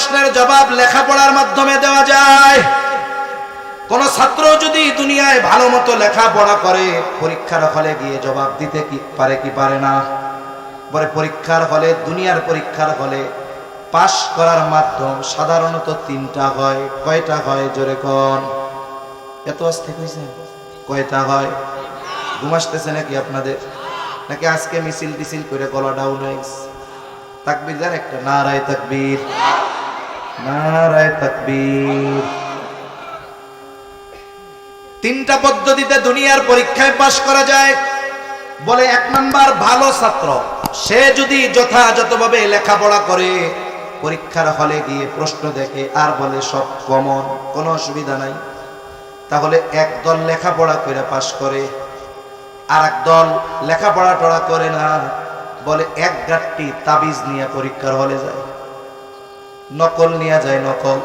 প্রশ্নের জবাব লেখাপড়ার মাধ্যমে দেওয়া যায়। কোন ছাত্র যদি দুনিয়ায় ভালো মতো লেখাপড়া করে, পরীক্ষার হলে গিয়ে জবাব দিতে কি পারে কি পারে না? পরে পরীক্ষার হলে, দুনিয়ার পরীক্ষার হলে পাশ করার মাধ্যম সাধারণত তিনটা হয়। কয়টা হয় জোরে কন? এত অস্থির হয়েছে কয়টা হয়? ঘুমাসতেছে নাকি আপনাদের? নাকি আজকে মিছিল টিছিল করে গলা ডাউন হয়ে গেছে? তাকবির দেন একটা? নারায় তাকবীর। নারায় তাকবীর। তিনটা পদ্ধতিতে দুনিয়ার পরীক্ষায় পাশ করা যায়। বলে এক নাম্বার, ভালো ছাত্র, সে যদি যথাযথভাবে লেখাপড়া করে, পরীক্ষার হলে গিয়ে প্রশ্ন দেখে আর বলে সব কমন, কোনো অসুবিধা নাই। তাহলে এক দল লেখাপড়া করে পাশ করে আর এক দল লেখাপড়া টড়া করে না, বলে এক গাঠটি তাবিজ নিয়ে পরীক্ষার হলে যায়। নকল নিয়ে যায় নকল।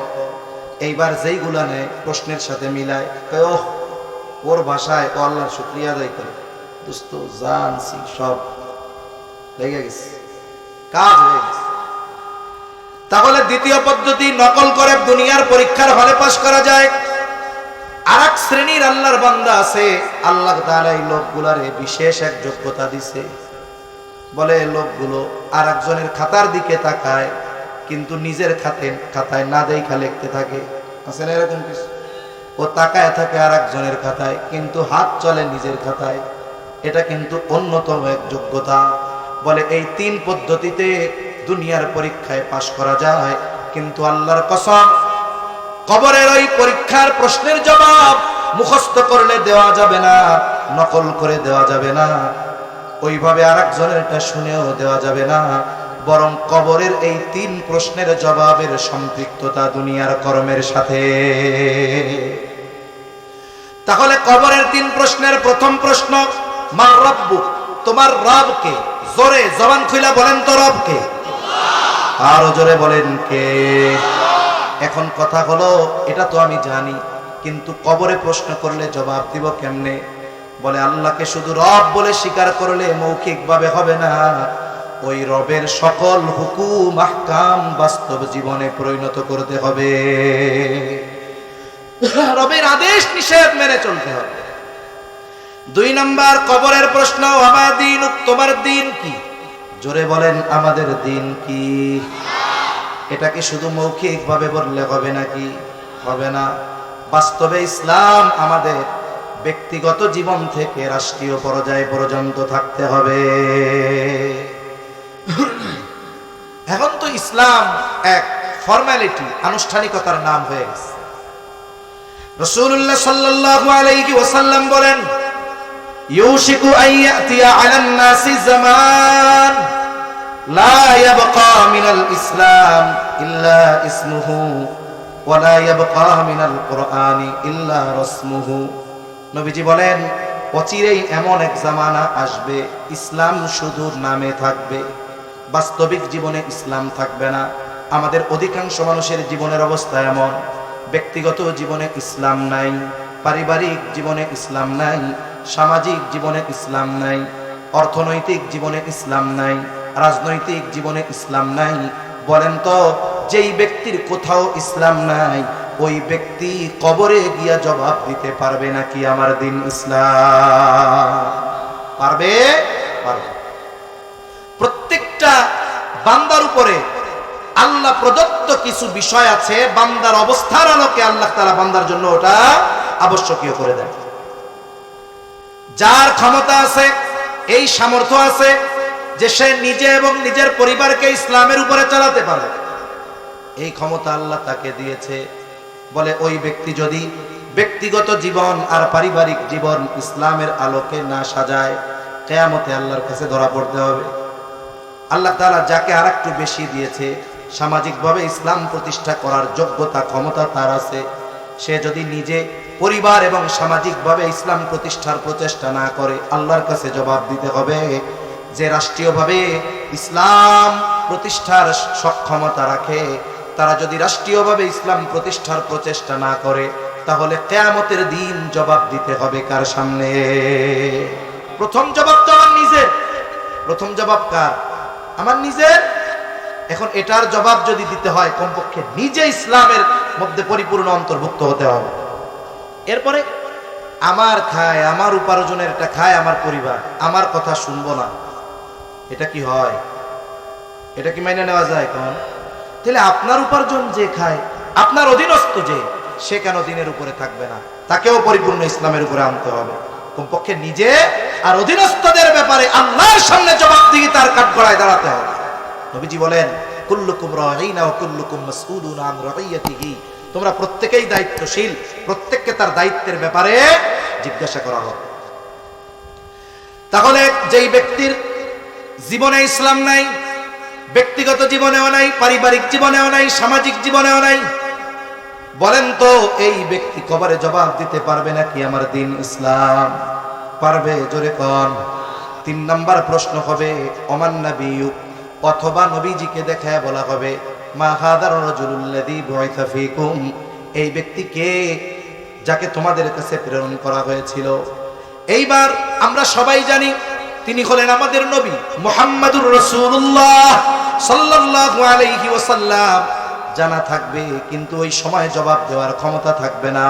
এইবার যেইগুলা নেয় প্রশ্নের সাথে মিলায় ওহ, ওর ভাষায় ও আল্লাহর শুক্রিয়া আদায় করে। দোস্ত জানছি সব লেগে গেছে। কাজ হয়ে গেছে। তাহলে দ্বিতীয় পদ্ধতি, নকল করে দুনিয়ার পরীক্ষার হলে পাশ করা যায়। আর এক শ্রেণির আল্লাহর বান্দা আছে, আল্লাহ তাআলা এই লোকগুলারে বিশেষ এক যোগ্যতা দিছে। বলে লোকগুলো আর একজনের খাতার দিকে তাকায় কিন্তু নিজের খাতে খাতায় না দেখা লিখতে থাকে। আছে না এরকম কিছু? ও তাকায় থাকে আর একজনের খাতায়, কিন্তু হাত চলে নিজের খাতায়। এটা কিন্তু অন্যতম এক যোগ্যতা। বলে, এই তিন পদ্ধতিতে দুনিয়ার পরীক্ষায় পাশ করা যায়, কিন্তু আল্লাহর কসম, কবরের ওই পরীক্ষার প্রশ্নের জবাব মুখস্থ করলে দেওয়া যাবে না, নকল করে দেওয়া যাবে না। ওইভাবে আর একজনেরটা শুনেও দেওয়া যাবে না। বরং কবরের এই তিন প্রশ্নের জবাবের সম্পৃক্ততা দুনিয়ার কর্মের সাথে। তাহলে কবরের তিন প্রশ্নের প্রথম প্রশ্ন, মার রব্বু, তোমার রবকে? জোরে জবান খুইলা বলেন তো রবকে। আরও জোরে বলেন কে? এখন কথা হলো, এটা তো আমি জানি, কিন্তু কবরে প্রশ্ন করলে জবাব দিব কেমনে? বলে আল্লাহকে শুধু রব বলে স্বীকার করলে মৌখিকভাবে হবে না। ওই রবের সকল হুকুম, আহকাম বাস্তব জীবনে পরিণত করতে হবে। রবের আদেশ নিষেধ মেনে চলতে হবে। দুই নাম্বার, কবরের প্রশ্ন, আমার দিন তোমার দিন কি? জোরে বলেন, আমাদের দিন কি? এটাকে শুধু মৌখিক ভাবে বললে হবে নাকি? হবে না। বাস্তবে ইসলাম আমাদের ব্যক্তিগত জীবন থেকে রাষ্ট্রীয় পর্যায়ে পর্যন্ত থাকতে হবে। এখন তো ইসলাম এক ফর্মালিটি, আনুষ্ঠানিকতার নাম হয়ে গেছে। রসুল্লাহ সাল্লাল্লাহু আলাইহি বলেন ইসলাম ইল্লা ওয়া নবীজি বলেন এমন এক জামানা আসবে, ইসলাম শুধু নামে থাকবে। বাস্তবিক জীবনে ইসলাম থাকবে না। আমাদের অধিকাংশ মানুষের জীবনের অবস্থা এমন। ব্যক্তিগত জীবনে ইসলাম নাই, পারিবারিক জীবনে ইসলাম নাই, সামাজিক জীবনে ইসলাম নাই, অর্থনৈতিক জীবনে ইসলাম নাই, রাজনৈতিক জীবনে ইসলাম নাই। বলেন তো, যেই ব্যক্তির কোথাও ইসলাম নাই, ওই ব্যক্তি কবরে গিয়া জবাব দিতে পারবে নাকি আমার দিন ইসলাম? পারবে? পারবে। প্রত্যেকটা বান্দার উপরে আল্লাহ প্রদত্ত কিছু বিষয় আছে, বান্দার অবস্থার আলোকে আল্লাহ তারা বান্দার জন্য ওটা আবশ্যকীয় করে দেন। যার ক্ষমতা আছে, এই সামর্থ্য আছে যে সে নিজে এবং নিজের পরিবারকে ইসলামের উপরে চালাতে পারে। এই ক্ষমতা আল্লাহ তাকে দিয়েছে। বলে ওই ব্যক্তি যদি ব্যক্তিগত জীবন আর পারিবারিক জীবন ইসলামের আলোকে না সাজায়, কেয়ামতে আল্লাহর কাছে ধরা পড়তে হবে। আল্লাহ তাআলা যাকে আর একটু বেশি দিয়েছে, সামাজিকভাবে ইসলাম প্রতিষ্ঠা করার যোগ্যতা, ক্ষমতা তার আছে। সে যদি নিজে পরিবার এবং সামাজিকভাবে ইসলাম প্রতিষ্ঠার প্রচেষ্টা না করে, আল্লাহর কাছে জবাব দিতে হবে যে রাষ্ট্রীয়ভাবে ইসলাম প্রতিষ্ঠার সক্ষমতা রাখে। তারা যদি রাষ্ট্রীয়ভাবে ইসলাম প্রতিষ্ঠার প্রচেষ্টা না করে, তাহলে কেয়ামতের দিন জবাব দিতে হবে কার সামনে? প্রথম জবাব তো আমার নিজের। প্রথম জবাব কার? আমার নিজের? এখন এটার জবাব যদি দিতে হয়, কমপক্ষে নিজে ইসলামের মধ্যে পরিপূর্ণ অন্তর্ভুক্ত হতে হবে। এরপরে, আমার খায়, আমার উপার্জনের এটা খায় আমার পরিবার, আমার কথা শুনব না। এটা কি হয়? এটা কি মাইনে নেওয়া যায় কোন? তাহলে আপনার উপার্জন যে খায়, আপনার অধীনস্থ যে, সে কেন দিনের উপরে থাকবে না? তাকেও পরিপূর্ণ ইসলামের উপরে আনতে হবে। কমপক্ষে নিজে আর অধীনস্থদের ব্যাপারে আল্লাহর সামনে জবাবদিহি তার কাঠগড়ায় দাঁড়াতে হবে। নবীজি বলেন, কুল্লুকুম ওয়া কুল্লুকুম মাসউলুন আন রাঈয়াতিহি। তোমরা প্রত্যেকেই দায়িত্বশীল, প্রত্যেককে তার দায়িত্বের ব্যাপারে জিজ্ঞাসা করা হবে তাহলে যেই ব্যক্তির জীবনে ইসলাম নাই, ব্যক্তিগত জীবনেও নাই, পারিবারিক জীবনেও নাই, সামাজিক জীবনেও নাই বলেন তো, এই ব্যক্তি কবরে জবাব দিতে পারবে নাকি আমার দিন ইসলাম? পারবে? জোরে কন। তিন নাম্বার প্রশ্ন হবে অমান নবীয়ু অথবা নবীজিকে দেখায় বলা হবে, মা হাদার রাজুলুল্লাযী বুইসা ফীকুম, এই ব্যক্তি কে যাকে তোমাদের কাছে প্রেরণ করা হয়েছিল? এইবার আমরা সবাই জানি, তিনি হলেন আমাদের নবী মুহাম্মাদুর রাসূলুল্লাহ সাল্লাল্লাহু আলাইহি ওয়াসাল্লাম। জানা থাকবে, কিন্তু ওই সময় জবাব দেওয়ার ক্ষমতা থাকবে না।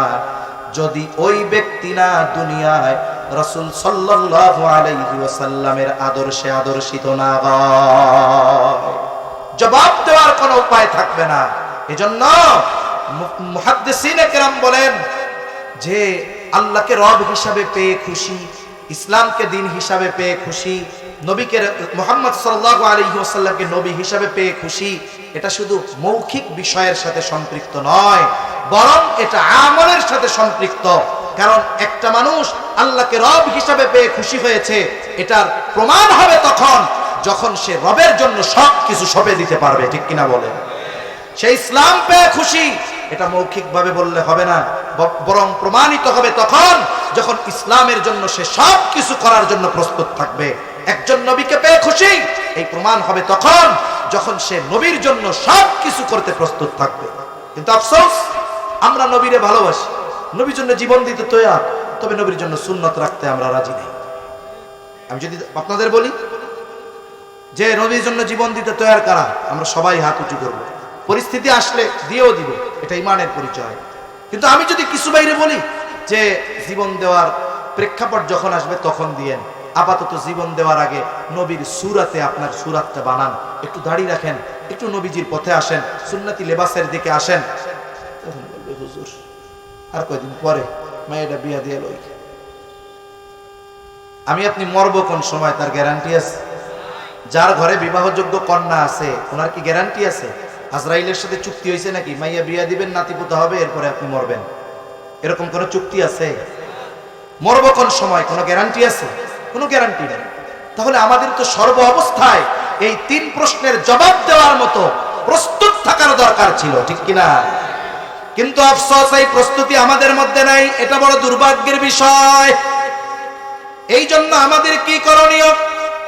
যদি ওই ব্যক্তি না দুনিয়ায় রসুল সাল্লাল্লাহু আলাইহি আদর্শে আদর্শিত না জবাব দেওয়ার কোনো উপায় থাকবে না। এজন্য মুহাদ্দিসিনে কেরাম বলেন যে, আল্লাহকে রব হিসাবে পেয়ে খুশি ইসলামকে দিন হিসাবে পেয়ে খুশি, নবীকে মোহাম্মদ সাল্লাহ আলহি ওসাল্লামকে নবী হিসাবে পেয়ে খুশি, এটা শুধু মৌখিক বিষয়ের সাথে সম্পৃক্ত নয়, বরং এটা আমলের সাথে সম্পৃক্ত। কারণ একটা মানুষ আল্লাহকে রব হিসাবে পেয়ে খুশি হয়েছে, এটার প্রমাণ হবে তখন যখন সে রবের জন্য সব কিছু সঁপে দিতে পারবে, ঠিক কিনা বলে সে ইসলাম পেয়ে খুশি, এটা মৌখিক ভাবে বললে হবে না বরং প্রমাণিত হবে তখন যখন ইসলামের জন্য সে সব কিছু করার জন্য প্রস্তুত থাকবে, একজন নবীকে পেয়ে খুশি। এই প্রমাণ হবে তখন যখন সে নবীর জন্য সব কিছু করতে প্রস্তুত থাকবে। কিন্তু আফসোস, আমরা নবীরে ভালোবাসি। নবীর জন্য জীবন দিতে তৈরি তবে নবীর জন্য সুন্নত রাখতে আমরা রাজি নেই। আমি যদি আপনাদের বলি যে নবীর জন্য জীবন দিতে তৈরি কারা, আমরা সবাই হাত উঁচু করব। পরিস্থিতি আসলে দিয়েও দিব, এটা ইমানের পরিচয়। কিন্তু আমি যদি কিছু বাইরে বলি যে জীবন দেওয়ার প্রেক্ষাপট যখন আসবে তখন দিয়েন। আপাতত জীবন দেওয়ার আগে নবীর সুরাতে আপনার সুরাতটা বানান। একটু দাঁড়িয়ে রাখেন, একটু নবীজির পথে আসেন, সুন্নতি লেবাসের দিকে আসেন। হুজুর, আর কয়দিন পরে মেয়েটা বিয়া দিয়ে লই আমি আপনি মরবো কোন সময়, তার গ্যারান্টি আছে? যার ঘরে বিবাহযোগ্য কন্যা আছে, ওনার কি গ্যারান্টি আছে? আজরাইলের সাথে চুক্তি হয়েছে নাকি? মাইয়া বিয়া দিবেন, নাতিপুতা হবে, এরপরে আপনি মরবেন। এরকম কোনো চুক্তি আছে? মরব সময় কোনো গ্যারান্টি আছে? কোনো গ্যারান্টি নেই। তাহলে আমাদের তো সর্ব অবস্থায় এই তিন প্রশ্নের জবাব দেওয়ার মতো প্রস্তুত থাকার দরকার ছিল, ঠিক কিনা? কিন্তু আফসোস, এই প্রস্তুতি আমাদের মধ্যে নাই, এটা বড় দুর্ভাগ্যের বিষয়। এই জন্য আমাদের কি করণীয়?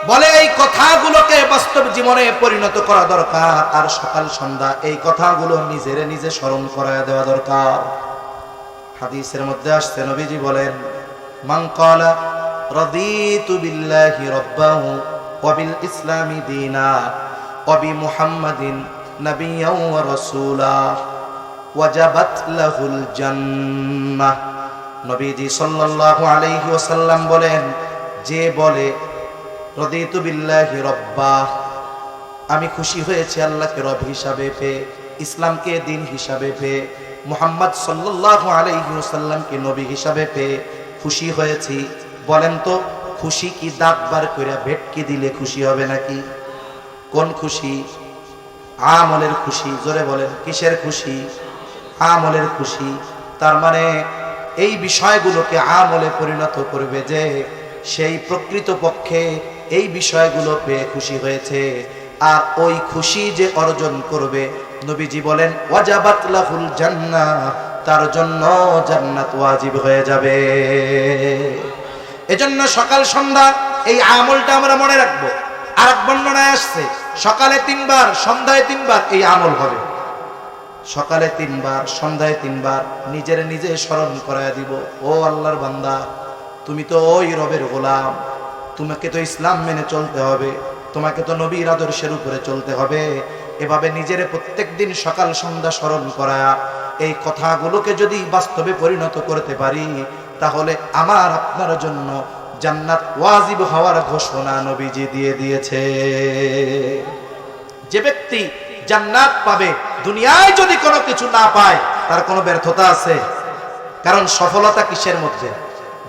বলে এই কথাগুলোকে বাস্তব জীবনে পরিণত করা দরকার, আর সকাল সন্ধ্যা এই কথাগুলো নিজেরে নিজে স্মরণ করায় দেওয়া দরকার। হাদিসের মধ্যে আসছে, নবীজি বলেন, মান ক্বালা রাদিতু বিল্লাহি রাব্বাহু ওয়া বিল ইসলামি দীনা ওয়া বি মুহাম্মাদিন নাবিয়্যাও ওয়া রাসূলা, ওয়াজাবাত লাহুল জান্নাহ। নবীজি সাল্লাল্লাহু আলাইহি ওয়াসাল্লাম বলেন, যে বলে, রদিতু বিল্লাহি রব্বা আমি খুশি হয়েছি আল্লাহকে রব হিসাবে পেয়ে, ইসলামকে দিন হিসাবে পেয়ে মুহাম্মদ সাল্লাল্লাহু আলাইহি ওয়াসাল্লামকে নবী হিসাবে পেয়ে খুশি হয়েছি। বলেন তো, খুশি কি দাঁত বার করে ভেটকি দিলে খুশি হবে নাকি? কোন খুশি? আমলের খুশি, জোরে বলেন, কিসের খুশি? আমলের খুশি। তার মানে এই বিষয়গুলোকে আমলে পরিণত করবে যে সেই প্রকৃত পক্ষে এই বিষয়গুলো পেয়ে খুশি হয়েছে। আর ওই খুশি যে অর্জন করবে নবীজি বলেন, ওয়াজাবাত লাহুল জান্নাহ তার জন্য জান্নাত ওয়াজিব হয়ে যাবে। এজন্য সকাল সন্ধ্যা এই আমলটা আমরা মনে রাখব। আর এক বর্ণনায় আসছে, সকালে তিনবার, সন্ধ্যায় তিনবার এই আমল হবে। সকালে তিনবার, সন্ধ্যায় তিনবার নিজের নিজে স্মরণ করায় দিব। ও আল্লাহর বান্দা, তুমি তো ওই রবের গোলাম। তোমাকে তো ইসলাম মেনে চলতে হবে। তোমাকে তো নবীর আদর্শের উপরে চলতে হবে। এভাবে নিজের প্রত্যেক দিন সকাল সন্ধ্যা স্মরণ করা, এই কথাগুলোকে যদি বাস্তবে পরিণত করতে পারি, তাহলে আমার, আপনার জন্য জান্নাত ওয়াজিব হওয়ার ঘোষণা নবীজি দিয়ে দিয়েছে। যে ব্যক্তি জান্নাত পাবে, দুনিয়ায় যদি কোনো কিছু না পায়, তার কোনো ব্যর্থতা আছে? কারণ সফলতা কিসের মধ্যে?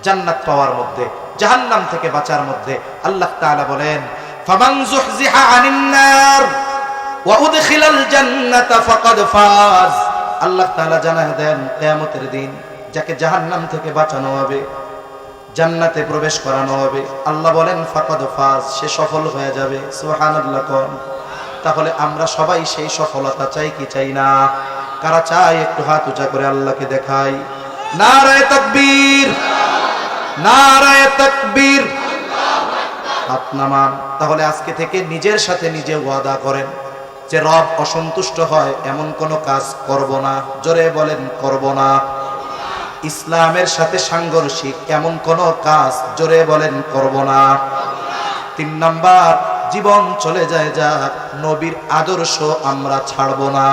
জান্নাত পাওয়ার মধ্যে, জাহান্নাম থেকে বাঁচার মধ্যে। আল্লাহ তাআলা বলেন, ফামান যুহজিহা আনিন নার। ওয়া উদখিলাল জান্নাতা ফাকাদ ফাজ। আল্লাহ তাআলা জানায় দেন, কিয়ামতের দিন যাকে জাহান্নাম থেকে বাঁচানো হবে, জান্নাতে প্রবেশ করানো হবে, আল্লাহ বলেন, ফাকাদ ফাজ, সে সফল হয়ে যাবে। সুবহানাল্লাহ তাহলে আমরা সবাই সেই সফলতা চাই কি চাই না? কারা চাই একটু হাত উঁচা করে আল্লাহকে দেখাই? নারায় তাকবীর। নারায় তাকবীর। হাত নামান। তাহলে আজকে থেকে নিজের সাথে নিজে ওয়াদা করেন। যে রব অসন্তুষ্ট হয়, এমন কোনো কাজ করব না। জোরে বলেন, করব না। ইসলামের সাথে সাংঘর্ষিক, এমন কোন কাজ, জোরে বলেন, করব না। তিন নাম্বার, জীবন চলে যায় যা নবীর আদর্শ আমরা ছাড়ব না।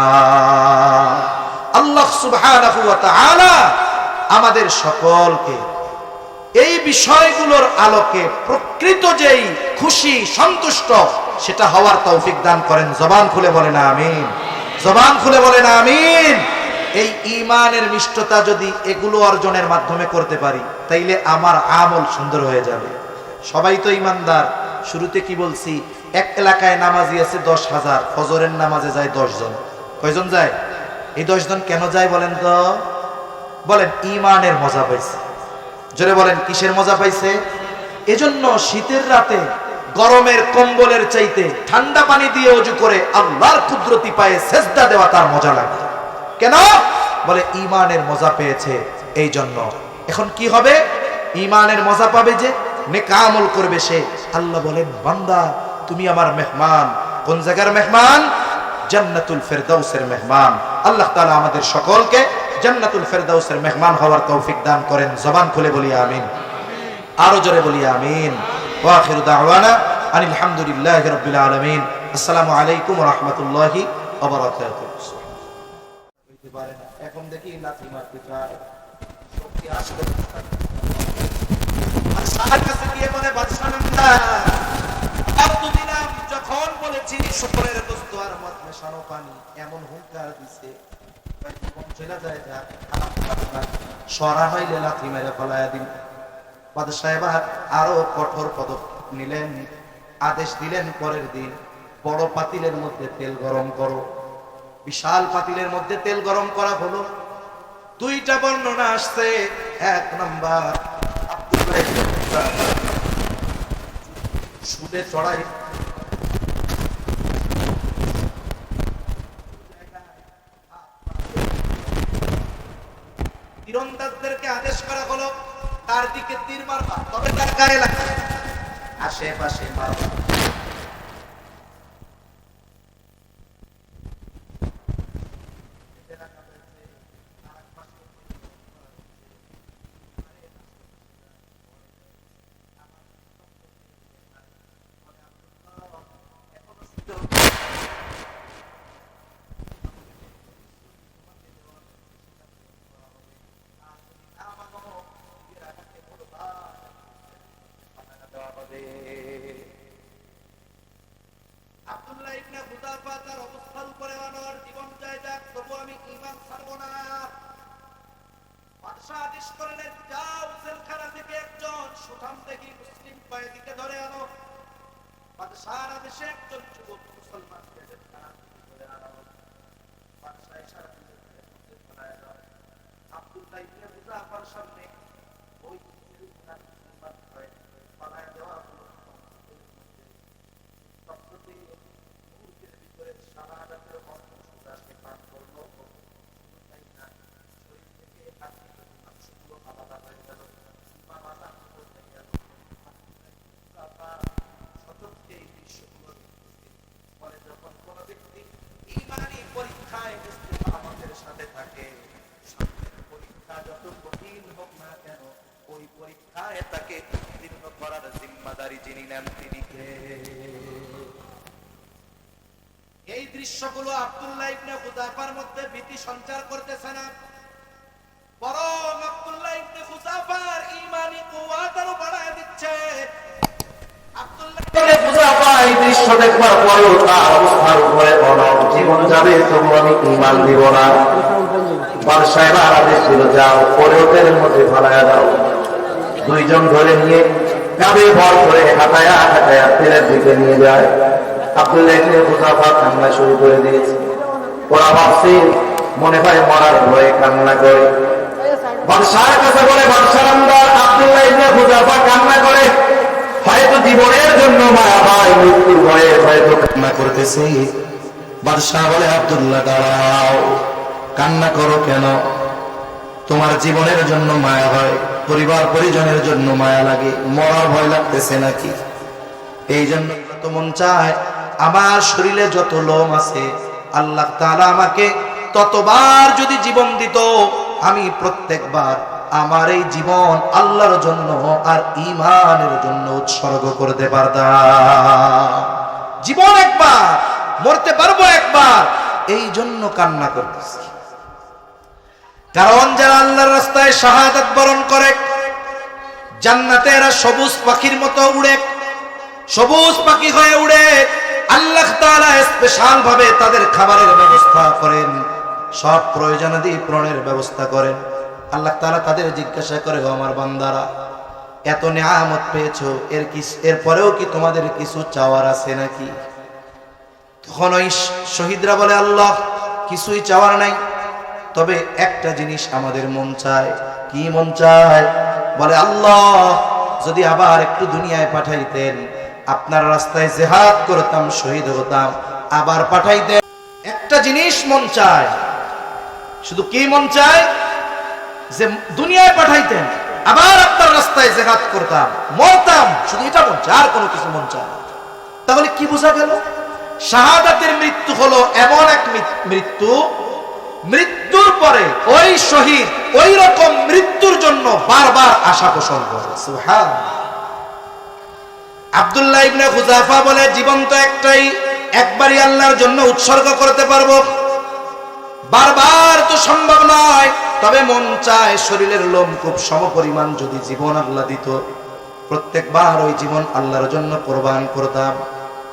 আল্লাহ তাআলা আমাদের সকলকে এই বিষয়গুলোর আলোকে প্রকৃত যেই খুশি, সন্তুষ্ট সেটা হওয়ার তৌফিক দান করেন। জবান খুলে বলে না আমিন। জবান খুলে বলে না আমিন। এই ইমানের মিষ্টতা যদি এগুলো অর্জনের মাধ্যমে করতে পারি, তাইলে আমার আমল সুন্দর হয়ে যাবে। সবাই তো ইমানদার শুরুতে কি বলছি? এক এলাকায় নামাজি আছে দশ হাজার, ফজরের নামাজে যায় দশজন কয়জন যায়? এই দশজন কেন যায় বলেন তো? বলেন ইমানের মজা পাইছে। জোরে বলেন, কিসের মজা পাইছে? এজন্য শীতের রাতে গরমের কম্বলের চাইতে ঠান্ডা পানি দিয়ে অজু করে আল্লাহর কুদরতি পায়ে সেজদা দেওয়া তার মজা লাগে। কেন? বলে ইমানের মজা পেয়েছে এই জন্য এখন কি হবে? ইমানের মজা পাবে যে, নেকা আমল করবে সে। আল্লাহ বলেন, বান্দা, তুমি আমার মেহমান। কোন জায়গার মেহমান? জান্নাতুল ফেরদাউসের মেহমান। আল্লাহ তাআলা আমাদের সকলকে জান্নাতুল ফেরদাউসের মেহমান হওয়ার তৌফিক দান করেন। জবান খুলে বলি, আমিন। আরও জোরে বলি, আমিন। ওয়া আখিরু দাওয়ানা আনিল হামদুলিল্লাহি রাব্বিল আলামিন। আসসালামু আলাইকুম ওয়া রাহমাতুল্লাহি ওয়া বারাকাতুহু। হইতে পারে এখন দেখি লাথি মারতে চায়। বাদশাহ যখন বলেছি শুকরের গোস্ত আর মদ মেশানো পানি এমন হুঙ্কার দিছে। সরা হইলে লাথি মেরে ফলাইয়া দিন বাদশাহ আরও কঠোর পদক্ষেপ নিলেন, আদেশ দিলেন পরের দিন, বড় পাতিলের মধ্যে তেল গরম করো। বিশাল পাতিলের মধ্যে তেল গরম করা হলো। দুইটা বর্ণনা আসছে, এক নাম্বার সুদে চড়াই। তীরন্দাজদেরকে আদেশ করা হলো তার দিকে তীর মারবা তবে তার গায়ে লাগবে। আশেপাশে মারবা। তার অবস্থার উপরে জীবন যাক তবু আমি ঈমান ছাড়ব না। বাদশা আদেশ করলেন, যাও থেকে একজন সুঠাম দেখি মুসলিম কয়েদিকে ধরে আনো। বাদশার আদেশে একজন যুবক হুযাফার সামনে ওই জেলখানা মুসলমান কয়েদিকে ফেলায় দেওয়া হলো শব্দটি মুহূর্তের ভিতরে শাহাদাতের অর্থ সুদাকে পান করল শুধু তাই না শরীর থেকে আত্মিক অংশগুলো আলাদা হয়ে গেল সীমা মাথা হয়ে গেল বাবা সতর্কে এই দৃশ্যগুলো দেখতেছে। ফলে যখন কোনো ব্যক্তি ইমানি পরীক্ষায় বসতে আমাদের থাকে। সামনের পরীক্ষা যত কঠিন হোক না কেন, ওই পরীক্ষায় তাকে উত্তীর্ণ করার জিম্মাদারি যিনি নেন তিনি কে? এই দৃশ্যগুলো আব্দুল্লাহ ইবনে হুযাফার মধ্যে ভীতি সঞ্চার করতেছে না। বরং আব্দুল্লাহ ইবনে হুযাফার ঈমানি কুওয়াত আরও বাড়ায় দিচ্ছে। আব্দুল্লাহ ইবনে হুযাফা, এই দৃশ্য দেখবার পরেও তার অবস্থার উপরে অনড় জীবন যাবে, তবু আমি ঈমান দিব না। যাও ওদের মধ্যে দুইজন নিয়ে করে কান্না করে মনে হয় মরার ভয়ে কান্না করে। কান্না করে। হয়তো জীবনের জন্য মায়া ভাই মৃত্যুর ভয়ে হয়তো কান্না করতেছে। বাদশাহ বলে, আব্দুল্লাহ, দাঁড়াও। কান্না করো কেন? তোমার জীবনের জন্য মায়া হয়, পরিবার পরিজনের জন্য মায়া লাগে, মরার ভয় লাগতেছে নাকি? এই জন্য যত মন চায়, আমার শরীরে যত লোম আছে, আল্লাহ তাআলা আমাকে ততবার যদি জীবন দিত, আমি প্রত্যেকবার আমার এই জীবন আল্লাহর জন্য আর ইমানের জন্য উৎসর্গ করতে পারতাম। জীবন একবার, মরতে পারব একবার এই জন্য কান্না করতেছি। কারণ যারা আল্লাহর রাস্তায় শাহাদাত বরণ করে জান্নাতে এরা সবুজ পাখির মতো উড়ে, সবুজ পাখি হয়ে উড়ে, আল্লাহ তাআলা স্পেশাল ভাবে তাদের খাবারের ব্যবস্থা করেন, সব প্রয়োজনাদি পূরণের ব্যবস্থা করেন। আল্লাহ তাআলা তাদের জিজ্ঞাসা করে আমার বান্দারা, এত নেয়ামত পেয়েছ, এর কি, এরপরেও কি তোমাদের কিছু চাওয়ার আছে নাকি? তখন ওই শহীদরা বলে, আল্লাহ, কিছুই চাওয়ার নাই। তবে একটা জিনিস আমাদের মন চায়। কি মন চায়? বলে, আল্লাহ, যদি আবার একটু দুনিয়ায় পাঠাইতেন, আপনার রাস্তায় জেহাদ করতাম, শহীদ হতাম, আবার পাঠাইতেন। একটা জিনিস মন চায়। শুধু কি মন চায়? যে দুনিয়ায় পাঠাইতেন, আবার আপনার রাস্তায় জেহাদ করতাম, মরতাম। শুধু এটা মন চায়, আর কোনো কিছু মন চায়। তাহলে কি বোঝা গেল? শাহাদাতের মৃত্যু হলো এমন এক মৃত্যু মৃত্যুর পরে ওই শহীদ ওই রকম মৃত্যুর জন্য বারবার আশা পোষণ করে। আব্দুল্লাহ ইবনে হুজাফা বলে জীবন তো একটাই, একবারই আল্লাহর জন্য উৎসর্গ করতে পারব। বারবার তো সম্ভব নয়, তবে মন চায় শরীরের লোম খুব সমপরিমাণ যদি জীবন আল্লাহ দিত। প্রত্যেকবার ওই জীবন আল্লাহর জন্য কোরবান করতাম।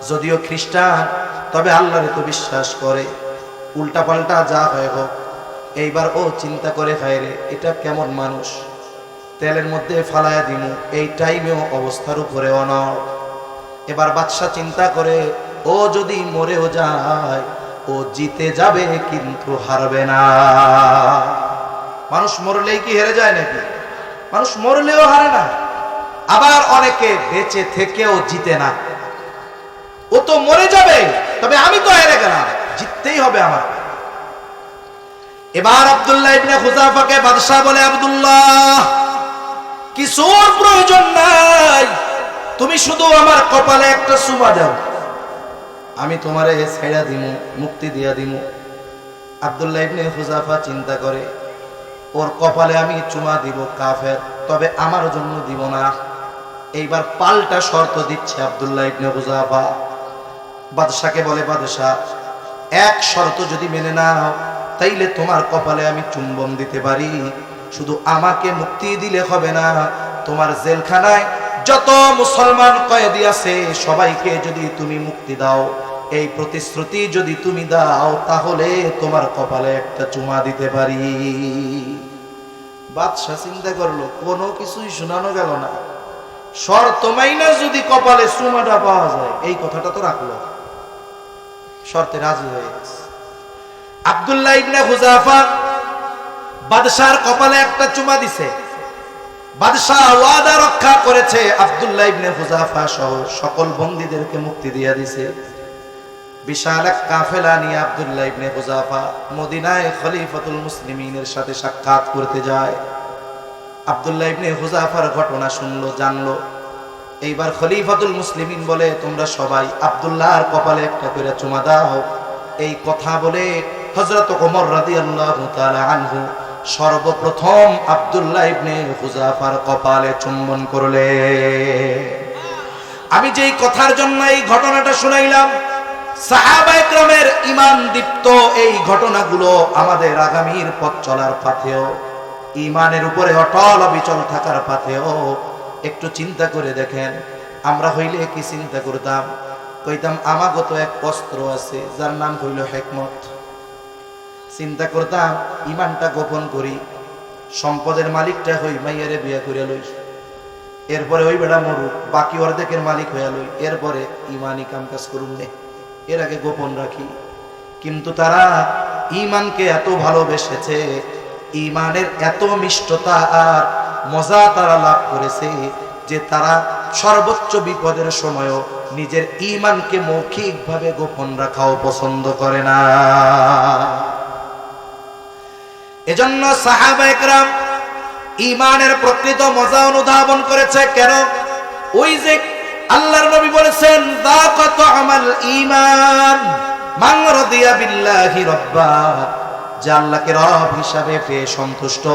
যদিও খ্রিস্টান, তবে আল্লাহরে তো বিশ্বাস করে। উল্টা পাল্টা যা হয় হোক, এইবার ও চিন্তা করে হায় রে, এটা কেমন মানুষ? তেলের মধ্যে ফালায়া দিমু, এই টাইমেও অবস্থার উপরে অনর এবার বাদশা চিন্তা করে, ও যদি মরেও যায়, ও জিতে যাবে কিন্তু হারবে না। মানুষ মরলেই কি হেরে যায় নাকি? মানুষ মরলেও হারে না। আবার অনেকে বেঁচে থেকেও জিতে না। ও তো মরে যাবে, তবে আমি তো হেরে গেলাম। জিততেই হবে আমার। এবার আব্দুল্লাহ ইবনে খুজাফাকে বাদশাহ বলে, আব্দুল্লাহ, কিছুর প্রয়োজন নাই। তুমি শুধু আমার কপালে একটা সুমা দাও। আমি তোমারে ছেড়া দিমু, মুক্তি দিয়া দিমু। আব্দুল্লাহ ইবনে হুজাফা চিন্তা করে, ওর কপালে আমি চুমা দিব কাফের, তবে আমার জন্য দিব না। এইবার পাল্টা শর্ত দিচ্ছে আব্দুল্লাহ ইবনে হুজাফা বাদশাকে বলে, বাদশাহ এক শর্ত যদি মেনে নাও, তাইলে তোমার কপালে আমি চুম্বন দিতে পারি। শুধু আমাকে মুক্তি দিলে হবে না, তোমার জেলখানায় যত মুসলমান কয়েদি আছে, সবাইকে যদি তুমি মুক্তি দাও, এই প্রতিশ্রুতি যদি তুমি দাও, তাহলে তোমার কপালে একটা চুমা দিতে পারি। বাদশাহ চিন্তা করল, কোনো কিছুই শোনানো গেল না। শর্ত মাইনা যদি কপালে চুমাটা পাওয়া যায়, এই কথাটা তো রাখল। শর্তে রাজি হয়ে গেছে। আব্দুল্লাহ ইবনে হুজাফা বাদশার কপালে একটা চুমা দিছে। বাদশাহ ওয়াদা রক্ষা করেছে, আব্দুল্লাহ ইবনে হুজাফা সহ সকল বন্দীদেরকে মুক্তি দিয়া দিছে। বিশাল এক কাফেলা নিয়ে আব্দুল্লাহ ইবনে হুজাফা মদিনায় খলিফাতুল মুসলিমিনের সাথে সাক্ষাৎ করতে যায়। আব্দুল্লাহ ইবনে হুজাফার ঘটনা শুনলো, জানলো। এইবার খলিফাতুল মুসলিমিন বলে, তোমরা সবাই আব্দুল্লাহর কপালে একটা করে চুমা দাও। এই কথা বলে হজরত ওমর রাদিয়াল্লাহু তাআলা আনহু সর্বপ্রথম আব্দুল্লাহ ইবনে হুজাফার কপালে চুম্বন করলে আমি যেই কথার জন্য এই ঘটনাটা শুনাইলাম সাহাবাইক্রমের ইমান দীপ্ত এই ঘটনাগুলো আমাদের আগামীর পথ চলার পাথেও ইমানের উপরে অটল অবিচল থাকার পাথেও একটু চিন্তা করে দেখেন। আমরা হইলে কি চিন্তা করতাম। কইতাম আমাগত এক অস্ত্র আছে, যার নাম হইল হেকমত। চিন্তা করতাম, ইমানটা গোপন করি। সম্পদের মালিকটা হই, মাইয়ারে বিয়া করে লই। এরপরে ওই বেড়া মরুক, বাকি অর্ধেকের মালিক হইয়া লই। এরপরে ইমানই কাম কাজ করুন নে। এর আগে গোপন রাখি। কিন্তু তারা ইমানকে এত ভালোবেসেছে, ইমানের এত মিষ্টতা আর মজা তারা লাভ করেছে যে তারা সর্বোচ্চ বিপদের সময়ও নিজের ইমানকে মৌখিকভাবে গোপন রাখাও পছন্দ করে না। এজন্য সাহাবা একরাম ইমানের প্রকৃত মজা অনুধাবন করেছে। কেন? ওই যে আল্লাহর নবী বলেছেন দাকাত আমাল ঈমান মান রাদিয়া বিল্লাহি রাব্বা। যে আল্লাহকে রব হিসাবে পেয়ে সন্তুষ্ট।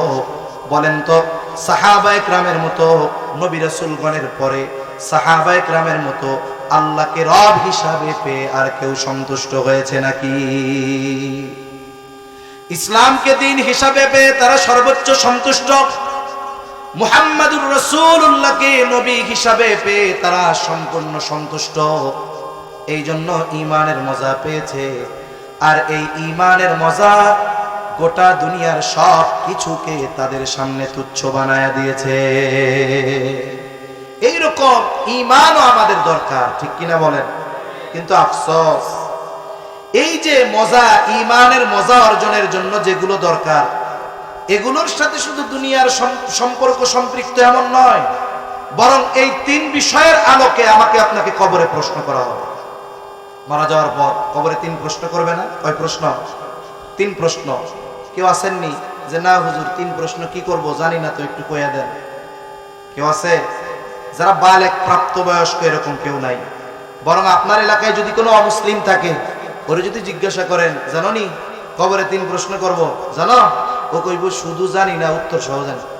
বলেন তো, সাহাবা একরামের মতো নবী রাসূলগণের পরে সাহাবা একরামের মতো আল্লাহকে রব হিসাবে পেয়ে আর কেউ সন্তুষ্ট হয়েছে নাকি? ইসলামকে দিন হিসাবে পেয়ে তারা সর্বোচ্চ সন্তুষ্ট। মুহাম্মাদুর রসুল্লাহকে নবী হিসাবে পেয়ে তারা সম্পূর্ণ সন্তুষ্ট। এই জন্য ইমানের মজা পেয়েছে। আর এই ইমানের মজা গোটা দুনিয়ার সব কিছুকে তাদের সামনে তুচ্ছ বানায়া দিয়েছে। এইরকম ইমানও আমাদের দরকার, ঠিক কিনা বলেন? কিন্তু আফসোস, এই যে মজা ইমানের মজা অর্জনের জন্য যেগুলো দরকার, এগুলোর সাথে শুধু দুনিয়ার সম্পর্ক সম্পৃক্ত এমন নয়, বরং এই তিন বিষয়ের আলোকে আমাকে আপনাকে কবরে প্রশ্ন করা হবে। মারা যাওয়ার পর কবরে তিন প্রশ্ন করবে না? কয় প্রশ্ন? তিন প্রশ্ন। কেউ আসেননি? যে না হুজুর, তিন প্রশ্ন কি করব জানি না তো একটু কয়ে দেন। কেউ আছে? যারা বালেক, প্রাপ্তবয়স্ক এরকম কেউ নাই। বরং আপনার এলাকায় যদি কোনো অমুসলিম থাকে, ওরে যদি জিজ্ঞাসা করেন জানো নি কবরে তিন প্রশ্ন করব। জানো? ও কইব, শুধু জানি না, উত্তর সহ জানি।